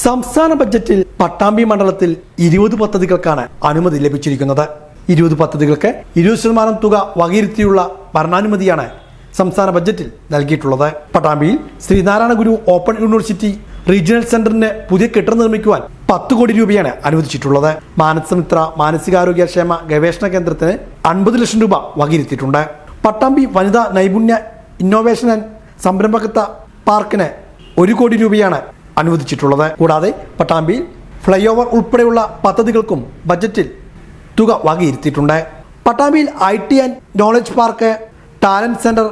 സംസ്ഥാന ബജറ്റിൽ പട്ടാമ്പി മണ്ഡലത്തിൽ ഇരുപത് പദ്ധതികൾക്കാണ് അനുമതി ലഭിച്ചിരിക്കുന്നത്. ഇരുപത് പദ്ധതികൾക്ക് ഇരുപത് ശതമാനം തുക വകയിരുത്തിയുള്ള ഭരണാനുമതിയാണ് സംസ്ഥാന ബജറ്റിൽ നൽകിയിട്ടുള്ളത്. പട്ടാമ്പിയിൽ Sreenarayana Guru open university regional സെന്ററിന് പുതിയ കെട്ടിടം നിർമ്മിക്കുവാൻ പത്ത് കോടി രൂപയാണ് അനുവദിച്ചിട്ടുള്ളത്. മാനസമിത്ര മാനസികാരോഗ്യക്ഷേമ ഗവേഷണ കേന്ദ്രത്തിന് അൻപത് ലക്ഷം രൂപ വകയിരുത്തിയിട്ടുണ്ട്. പട്ടാമ്പി വനിതാ നൈപുണ്യ ഇന്നോവേഷൻ ആൻഡ് സംരംഭകത്വ പാർക്കിന് ഒരു കോടി രൂപയാണ് അനുവദിച്ചിട്ടുള്ളത്. കൂടാതെ പട്ടാമ്പിയിൽ ഫ്ലൈ ഓവർ ഉൾപ്പെടെയുള്ള പദ്ധതികൾക്കും ബജറ്റിൽ തുക വകയിരുത്തിയിട്ടുണ്ട് പട്ടാമ്പിയിൽ I T and knowledge park talent centre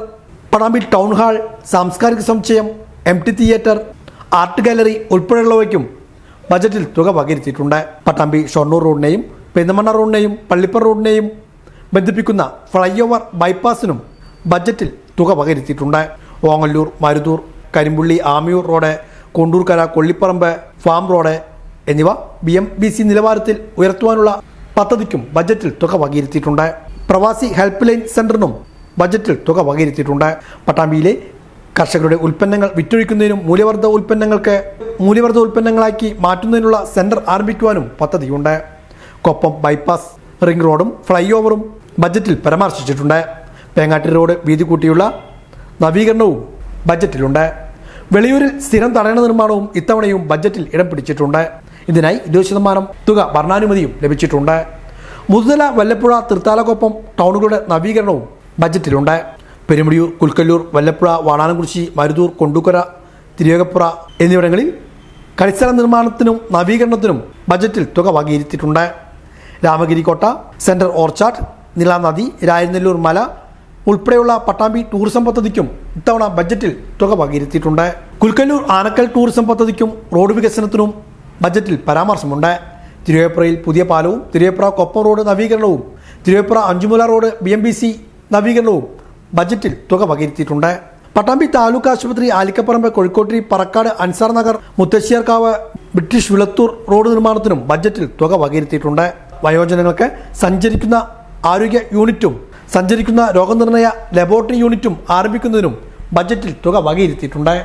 Pattambi town hall സാംസ്കാരിക സമുച്ചയം M T theatre art gallery ഉൾപ്പെടെയുള്ളവയ്ക്കും ബജറ്റിൽ തുക വകയിരുത്തിയിട്ടുണ്ട് പട്ടാമ്പി ഷൊർണൂർ റോഡിനെയും പെരുന്തമണ്ണ റോഡിനെയും പള്ളിപ്പർ റോഡിനെയും ബന്ധിപ്പിക്കുന്ന ഫ്ലൈ ഓവർ ബൈപ്പാസിനും ബജറ്റിൽ തുക വകയിരുത്തിയിട്ടുണ്ട് Ongallur Maruthur Karimpulli Amiyur road Kondurkkara Kollipparamb farm road എന്നിവ ബി എം ബി സി നിലവാരത്തിൽ ഉയർത്തുവാനുള്ള പദ്ധതിക്കും ബജറ്റിൽ തുക വകയിരുത്തിയിട്ടുണ്ട്. പ്രവാസി ഹെൽപ്പ് ലൈൻ സെന്ററിനും ബജറ്റിൽ തുക വകയിരുത്തിയിട്ടുണ്ട്. പട്ടാമ്പിയിലെ കർഷകരുടെ ഉൽപ്പന്നങ്ങൾ വിറ്റൊഴിക്കുന്നതിനും മൂല്യവർദ്ധ ഉൽപ്പന്നങ്ങൾക്ക് മൂല്യവർദ്ധ ഉൽപ്പന്നങ്ങളാക്കി മാറ്റുന്നതിനുള്ള സെന്റർ ആരംഭിക്കുവാനും പദ്ധതിയുണ്ട്. കൊപ്പം ബൈപ്പാസ് റിംഗ് റോഡും ഫ്ലൈ ഓവറും ബജറ്റിൽ പരാമർശിച്ചിട്ടുണ്ട്. പേങ്ങാട്ടി റോഡ് വീതി കൂട്ടിയുള്ള നവീകരണവും ബജറ്റിലുണ്ട്. വെളിയൂരിൽ സ്ഥിരം തടയണ നിർമ്മാണവും ഇത്തവണയും ബജറ്റിൽ ഇടം പിടിച്ചിട്ടുണ്ട്. ഇതിനായി ഇരുപത് ശതമാനം തുക ഭരണാനുമതിയും ലഭിച്ചിട്ടുണ്ട്. മുതുതല വല്ലപ്പുഴ തൃത്താലക്കൊപ്പം ടൗണുകളുടെ നവീകരണവും ബജറ്റിലുണ്ട് പെരുമുടിയൂർ കുൽക്കല്ലൂർ വല്ലപ്പുഴ വാണാനംകുറിശി മരുതൂർ കൊണ്ടുക്കര തിരുവകപ്പുറ എന്നിവിടങ്ങളിൽ കളിസ്ഥല നിർമ്മാണത്തിനും നവീകരണത്തിനും ബജറ്റിൽ തുക വകയിരുത്തിയിട്ടുണ്ട്. രാമഗിരിക്കോട്ട സെൻട്രൽ ഓർച്ചാഡ് നിലാനദി രായനെല്ലൂർ മല ഉൾപ്പെടെയുള്ള പട്ടാമ്പി ടൂറിസം പദ്ധതിക്കും ഇത്തവണ ബജറ്റിൽ തുക വകയിരുത്തിയിട്ടുണ്ട്. കുൽക്കല്ലൂർ ആനക്കൽ ടൂറിസം പദ്ധതിക്കും റോഡ് വികസനത്തിനും ബജറ്റിൽ പരാമർശമുണ്ട്. തിരുവേപ്പുറയിൽ പുതിയ പാലവും Thiruveppura Koppam road നവീകരണവും Thiruveppura Anchumula road B M B C നവീകരണവും ബജറ്റിൽ തുക വകയിരുത്തിയിട്ടുണ്ട്. പട്ടാമ്പി താലൂക്ക് ആശുപത്രി ആലിക്കപ്പറമ്പ് കോഴിക്കോട്ടിരി പറക്കാട് അൻസാർ നഗർ മുത്തശ്ശിയർക്കാവ് ബ്രിട്ടീഷ് വിളത്തൂർ റോഡ് നിർമ്മാണത്തിനും ബജറ്റിൽ തുക വകയിരുത്തിയിട്ടുണ്ട്. വയോജനങ്ങൾക്ക് സഞ്ചരിക്കുന്ന ആരോഗ്യ യൂണിറ്റും സഞ്ചരിക്കുന്ന രോഗനിർണയ ലബോറട്ടറി യൂണിറ്റും ആരംഭിക്കുന്നതിനും ബജറ്റിൽ തുക വകയിരുത്തിയിട്ടുണ്ട്.